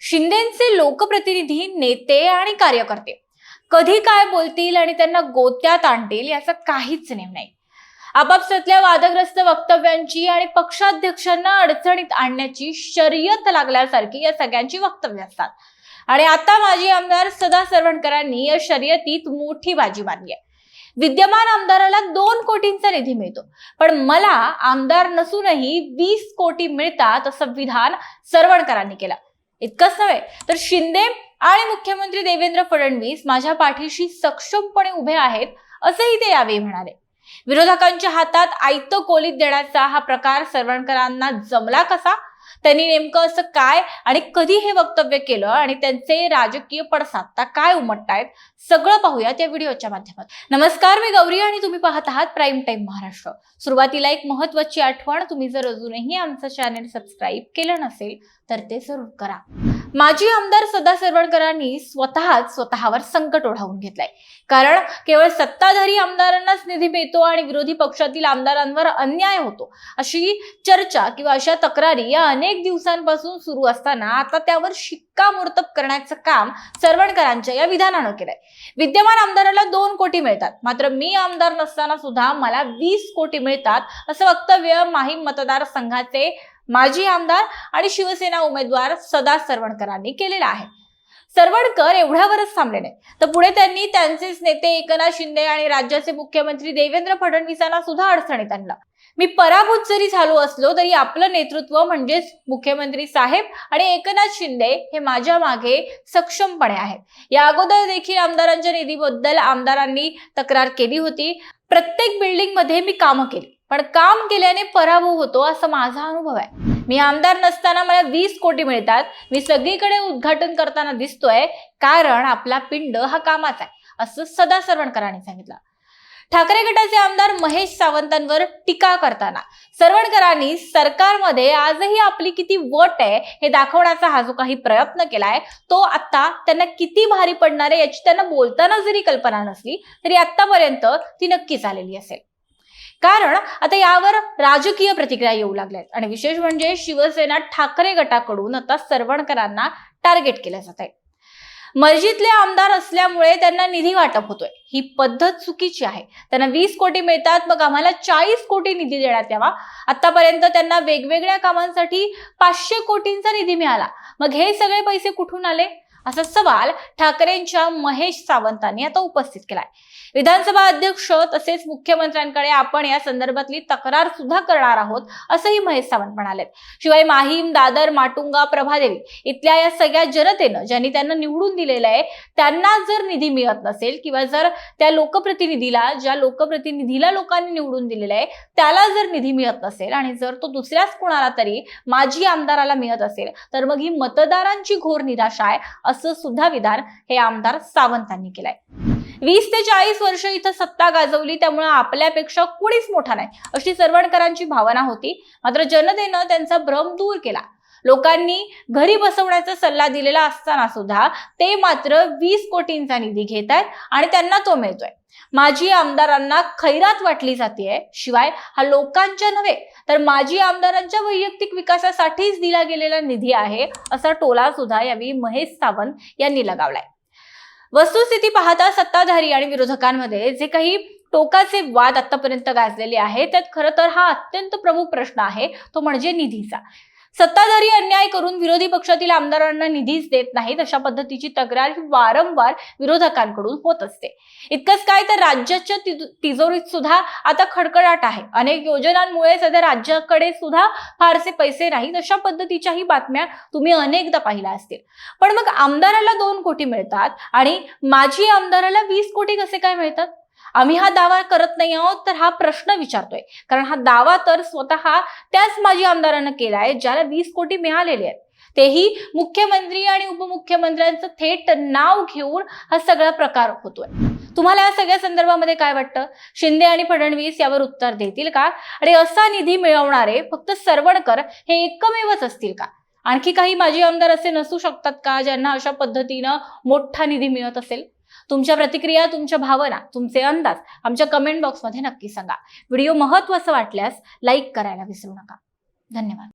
शिंदेचे लोकप्रतिनिधी नेते आणि कार्यकर्ते. कधी काय बोलतील आणि त्यांना गोत्यात आणतील याचा काहीच नेम नाही. आपापसातल्या वादग्रस्त वक्तव्यांची आणि पक्षाध्यक्षांना अडचणीत आणण्याची शर्यत लागल्यासारखी या सगळ्यांची वक्तव्य असतात. आणि आता माजी आमदार सदा सरवणकरांनी या शर्यतीत मोठी बाजी मारली आहे. विद्यमान आमदाराला दोन कोटींचा निधी मिळतो. पण मला आमदार नसूनही वीस कोटी मिळतात असं विधान सरवणकरांनी केलं. इतकंच नव्हे तर शिंदे आणि मुख्यमंत्री देवेंद्र फडणवीस माझ्या पाठीशी सक्षमपणे उभे आहेत असंही ते यावेळी म्हणाले. विरोधकांच्या हातात आयत कोलीत देण्याचा हा प्रकार सरवणकरांना जमला कसा? त्यांनी नेमकं असं काय आणि कधी हे वक्तव्य केलं आणि त्यांचे राजकीय पडसाद काय उमटतायत सगळं पाहूयात या व्हिडिओच्या माध्यमात. नमस्कार मी गौरी आणि तुम्ही पाहत आहात प्राईम टाईम महाराष्ट्र सुरुवातीला एक महत्वाची आठवण तुम्ही जर अजूनही आमचं चॅनल सबस्क्राईब केलं नसेल तर ते जरूर करा. माजी आमदार सदा सरवणकरांनी स्वतःच स्वतःवर संकट ओढावून घेतलंय. कारण केवळ सत्ताधारी आमदारांनाच निधी मिळतो आणि विरोधी पक्षातील आमदारांवर अन्याय होतो. अशी चर्चा किंवा अशा तक्रारी या अनेक दिवसांपासून सुरू असताना आता त्यावर शिक्कामोर्तब करण्याचं काम सरवणकरांच्या या विधानानं केलंय. विद्यमान आमदाराला दोन कोटी मिळतात. मात्र मी आमदार नसताना सुद्धा मला वीस कोटी मिळतात असं वक्तव्य माहीम मतदारसंघाचे माजी आमदार आणि शिवसेना उमेदवार सदा सरवणकरांनी केलेलं आहे. सरवणकर एवढ्यावरच थांबले नाही तर पुढे त्यांनी त्यांचेच नेते एकनाथ शिंदे आणि राज्याचे मुख्यमंत्री देवेंद्र फडणवीसांना सुद्धा अडचणीत आणलं. मी पराभूत जरी झालो असलो तरी आपलं नेतृत्व म्हणजेच मुख्यमंत्री साहेब आणि एकनाथ शिंदे हे माझ्या मागे सक्षमपणे आहेत. या अगोदर देखील आमदारांच्या निधीबद्दल आमदारांनी तक्रार केली होती. प्रत्येक बिल्डिंगमध्ये मी कामं केली. पण काम केल्याने पराभव होतो असा माझा अनुभव आहे. मी आमदार नसताना मला वीस कोटी मिळतात. मी सगळीकडे उद्घाटन करताना दिसतोय. कारण आपला पिंड हा कामाचा आहे. असं सदा सरवणकरांनी सांगितलं. ठाकरे गटाचे आमदार महेश सावंतांवर टीका करताना. सरवणकरांनी सरकारमध्ये आजही आपली किती वट आहे हे दाखवण्याचा हा जो काही प्रयत्न केलाय तो आता त्यांना किती भारी पडणार आहे याची त्यांना बोलताना जरी कल्पना नसली तरी आतापर्यंत ती नक्कीच आलेली असेल. कारण आता यावर राजकीय प्रतिक्रिया येऊ लागल्यात. आणि विशेष म्हणजे शिवसेना ठाकरे गटाकडून आता सरवणकरांना टार्गेट केलं जात आहे मर्जीतले आमदार असल्यामुळे त्यांना निधी वाटप होतोय. ही पद्धत चुकीची आहे. त्यांना वीस कोटी मिळतात. मग आम्हाला चाळीस कोटी निधी देण्यात यावा. आतापर्यंत त्यांना वेगवेगळ्या कामांसाठी पाचशे कोटींचा निधी मिळाला. मग हे सगळे पैसे कुठून आले? असा सवाल ठाकरेंच्या महेश सावंतांनी आता उपस्थित केलाय. विधानसभा अध्यक्ष तसेच मुख्यमंत्र्यांकडे आपण या संदर्भातली तक्रार सुद्धा करणार आहोत असंही महेश सावंत म्हणालेत. शिवाय माहीम दादर माटुंगा प्रभादेवी इथल्या या सगळ्या जनतेनं ज्यांनी त्यांना निवडून दिलेलं आहे त्यांना जर निधी मिळत नसेल किंवा जर त्या लोकप्रतिनिधीला ज्या लोकप्रतिनिधीला लोकांनी निवडून दिलेलं आहे त्याला जर निधी मिळत नसेल आणि जर तो दुसऱ्याच कोणाला तरी माजी आमदाराला मिळत असेल तर मग ही मतदारांची घोर निराशा आहे असं सुद्धा विधान हे आमदार सावंतांनी केलंय. वीस ते चाळीस वर्ष इथं सत्ता गाजवली त्यामुळे आपल्यापेक्षा कुणीच मोठा नाही अशी सरवणकरांची भावना होती. मात्र जनतेनं त्यांचा भ्रम दूर केला. लोकांनी घरी बसवण्याचा सल्ला दिलेला असताना सुद्धा ते मात्र वीस कोटींचा निधी घेत आहेत आणि त्यांना तो मिळतोय. माजी आमदारांना खैरात वाटली जाते शिवाय हा लोकांच्या नव्हे तर माजी आमदारांच्या वैयक्तिक विकासासाठीच दिला गेलेला निधी आहे असा टोला सुद्धा यावेळी महेश सावंत यांनी लगावलाय. वस्तुस्थिती पाहता सत्ताधारी आणि विरोधकांमध्ये जे काही टोकाचे वाद आतापर्यंत गाजलेले आहेत त्यात खरं तर हा अत्यंत प्रमुख प्रश्न आहे तो म्हणजे निधीचा. सत्ताधारी अन्याय करून विरोधी पक्षातील आमदारांना निधीच देत नाहीत अशा पद्धतीची तक्रार ही वारंवार विरोधकांकडून होत असते. इतकंच काय तर राज्याच्या तिजोरीत सुद्धा आता खडखडाट आहे. अनेक योजनांमुळे सध्या राज्याकडे सुद्धा फारसे पैसे नाहीत अशा पद्धतीच्याही बातम्या तुम्ही अनेकदा पाहिल्या असतील. पण मग आमदाराला दोन कोटी मिळतात आणि माजी आमदाराला वीस कोटी कसे काय मिळतात? आम्ही हा दावा करत नाही आहोत तर हा प्रश्न विचारतोय. कारण हा दावा तर स्वतः त्याच माजी आमदारानं केलाय ज्याला वीस कोटी मिळालेले आहेत. तेही मुख्यमंत्री आणि उपमुख्यमंत्र्यांचं थेट नाव घेऊन हा सगळा प्रकार होतोय. तुम्हाला या सगळ्या संदर्भामध्ये काय वाटतं? शिंदे आणि फडणवीस यावर उत्तर देतील का? आणि असा निधी मिळवणारे फक्त सरवणकर हे एकमेवच असतील का? आणखी काही माजी आमदार असे नसू शकतात का ज्यांना अशा पद्धतीनं मोठा निधी मिळत असेल? तुमच्या प्रतिक्रिया तुमच्या भावना तुमचे अंदाज आमच्या कमेंट बॉक्समध्ये नक्की सांगा. व्हिडिओ महत्त्वाचा वाटल्यास लाईक करायला विसरू नका. धन्यवाद.